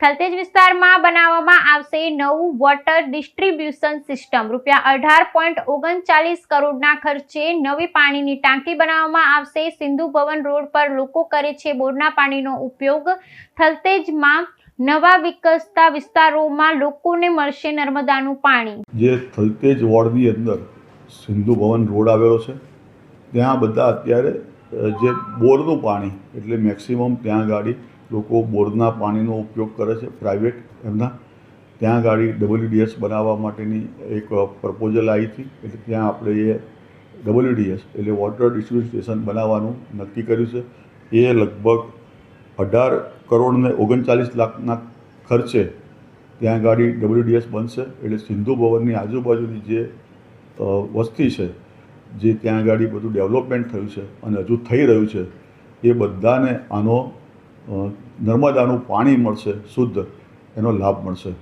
થલતેજ વિસ્તારમાં બનાવવામાં આવશે નવું વોટર ડિસ્ટ્રીબ્યુશન સિસ્ટમ રૂપિયા અઢાર પોઈન્ટ ઓગણચાલીસ કરોડના ખર્ચે નવી પાણીની ટાંકી બનાવવામાં આવશે. સિંધુ ભવન રોડ પર લોકો કરે છે બોરના પાણીનો ઉપયોગ. થલતેજમાં નવા વિકસતા વિસ્તારોમાં લોકોને મળશે નર્મદાનું પાણી. જે થલતેજ વોર્ડની અંદર સિંધુ ભવન રોડ આવેલો છે, ત્યાં બધા અત્યારે જે બોરનું પાણી, એટલે મેક્સિમમ ત્યાં ગાડી લોકો બોરના પાણીનો ઉપયોગ કરે છે પ્રાઇવેટ એમના. ત્યાં ગાડી ડબલ્યુડીએસ બનાવવા માટેની એક પ્રપોઝલ આવી હતી. એટલે ત્યાં આપણે એ ડબલ્યુડીએસ એટલે વોટર ડિસ્ટ્રીબ્યુશન સ્ટેશન બનાવવાનું નક્કી કર્યું છે. એ લગભગ અઢાર કરોડ ને ઓગણચાલીસ લાખના ખર્ચે ત્યાં ગાડી ડબલ્યુડીએસ બનશે. એટલે સિંધુ ભવનની આજુબાજુની જે વસ્તી છે, જે ત્યાં ગાડી બધું ડેવલપમેન્ટ થયું છે અને હજુ થઈ રહ્યું છે, એ બધાને આનો નર્મદાનું પાણી મળશે શુદ્ધ. એનો લાભ મળશે.